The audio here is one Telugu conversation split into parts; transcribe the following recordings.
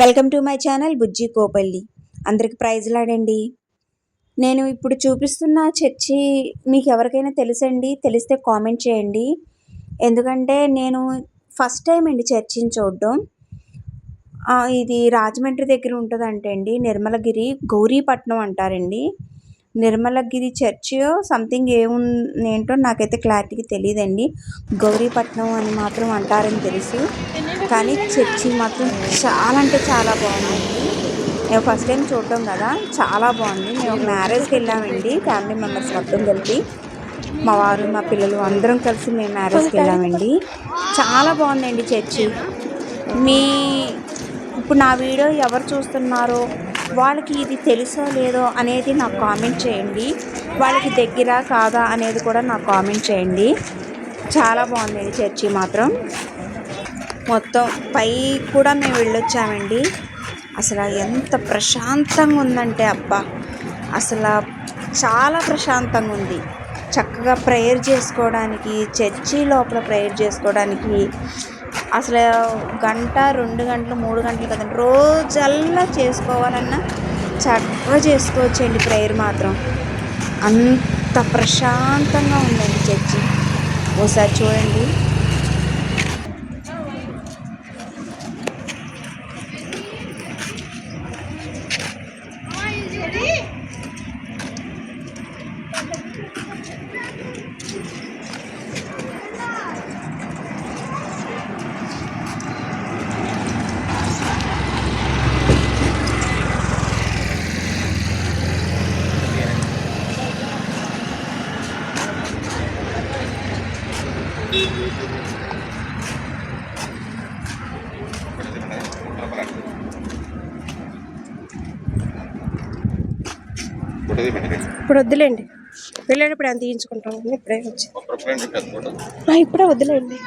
Welcome to my channel Bujji Kopalli. అందరికి ప్రైజ్లాడండి. నేను ఇప్పుడు చూపిస్తున్న చర్చి మీకు ఎవరికైనా తెలుసండి? తెలిస్తే కామెంట్ చేయండి. ఎందుకంటే నేను ఫస్ట్ టైం అండి చర్చిని చూడడం. ఇది రాజమండ్రి దగ్గర ఉంటుందంటే అండి నిర్మలగిరి గౌరీపట్నం అంటారండి. నిర్మలగిరి చర్చి సంథింగ్ ఏముం ఏంటో నాకైతే క్లారిటీగా తెలియదండి గౌరీపట్నం అని మాత్రం అంటారని తెలుసు. కానీ చర్చి మాత్రం చాలా అంటే చాలా బాగుంది మేము ఫస్ట్ టైం చూడటం కదా చాలా బాగుంది. మేము ఒక మ్యారేజ్కి వెళ్ళామండి ఫ్యామిలీ మెంబర్స్ మొత్తం కలిపి. మా వారు మా పిల్లలు అందరం కలిసి మేము మ్యారేజ్కి వెళ్ళామండి. చాలా బాగుందండి చర్చి. మీ ఇప్పుడు నా వీడియో ఎవరు చూస్తున్నారో వాళ్ళకి ఇది తెలుసో లేదో అనేది నాకు కామెంట్ చేయండి. వాళ్ళకి దగ్గర కాదా అనేది కూడా నాకు కామెంట్ చేయండి. చాలా బాగుంది చర్చి మాత్రం. మొత్తం పై కూడా మేము వెళ్ళొచ్చామండి. అసలు ఎంత ప్రశాంతంగా ఉందంటే అబ్బా! అసలు చాలా ప్రశాంతంగా ఉంది. చక్కగా ప్రేయర్ చేసుకోవడానికి చర్చి లోపల ప్రేయర్ చేసుకోవడానికి అసలు గంట రెండు గంటలు మూడు గంటలు కదండి. రోజల్లా చేసుకోవాలన్నా చక్కగా చేసుకోవచ్చండి ప్రేయర్ మాత్రం. అంత ప్రశాంతంగా ఉందండి చర్చి ఓసారి చూడండి. ఇప్పుడు వద్దులేండి. వెళ్ళేటప్పుడు ఎంత తీయించుకుంటాం ఇప్పుడే వచ్చి. ఇప్పుడే వద్దులేండి.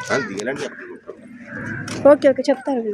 ఓకే ఓకే చెప్తాను.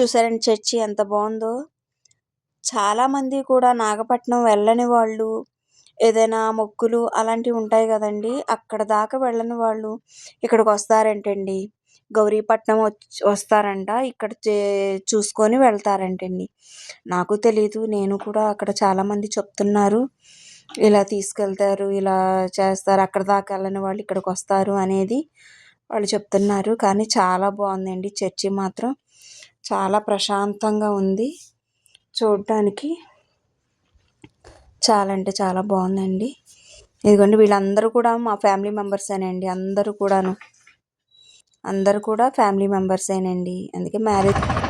చూసారండి చర్చి ఎంత బాగుందో. చాలామంది కూడా నాగపట్నం వెళ్ళని వాళ్ళు ఏదైనా మొక్కులు అలాంటివి ఉంటాయి కదండి. అక్కడ దాకా వెళ్ళని వాళ్ళు ఇక్కడికి వస్తారంటండి. గౌరీపట్నం వస్తారంట. ఇక్కడ చే- చూసుకొని వెళ్తారంటండి. నాకు తెలీదు నేను కూడా అక్కడ చాలామంది చెప్తున్నారు. ఇలా తీసుకెళ్తారు ఇలా చేస్తారు అక్కడ దాకా వెళ్ళని వాళ్ళు ఇక్కడికి వస్తారు అనేది వాళ్ళు చెప్తున్నారు. కానీ చాలా బాగుందండి. చర్చి మాత్రం చాలా ప్రశాంతంగా ఉంది. చూడడానికి చాలా అంటే చాలా బాగుందండి. ఇదిగోండి వీళ్ళందరూ కూడా మా ఫ్యామిలీ మెంబర్సేనండి. అందరూ కూడాను. అందరూ కూడా ఫ్యామిలీ మెంబర్సేనండి. అందుకే మ్యారేజ్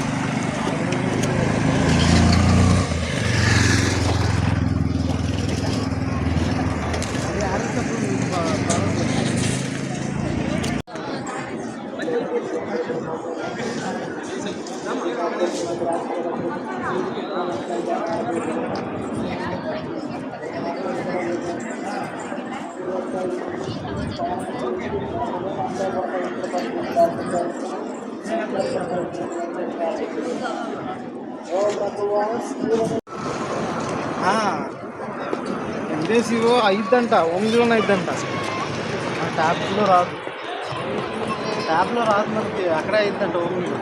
ఎంబీసీఓ అయిద్దంట ఓమ్లీలోనే అయిద్దంట. ఆ రాదు. ట్యాబ్లో రాదు మనకి అక్కడే అయిద్దంట ఓమ్లీలో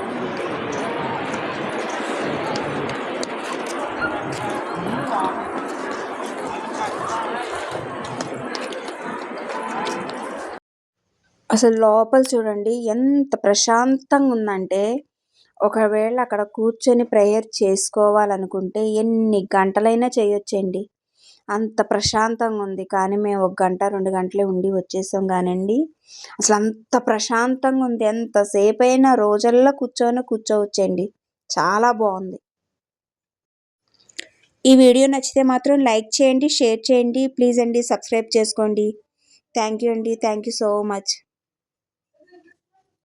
అసలు లోపల చూడండి ఎంత ప్రశాంతంగా ఉందంటే ఒకవేళ అక్కడ కూర్చొని ప్రేయర్ చేసుకోవాలనుకుంటే ఎన్ని గంటలైనా చేయొచ్చండి. అంత ప్రశాంతంగా ఉంది. కానీ మేము ఒక గంట రెండు గంటలే ఉండి వచ్చేసాం కానండి. అసలు అంత ప్రశాంతంగా ఉంది. ఎంతసేపు అయినా రోజల్లో కూర్చొని కూర్చోవచ్చండి. చాలా బాగుంది. ఈ వీడియో నచ్చితే మాత్రం లైక్ చేయండి షేర్ చేయండి. ప్లీజ్ అండి సబ్స్క్రైబ్ చేసుకోండి. థ్యాంక్ యూ అండి. Thank you so much.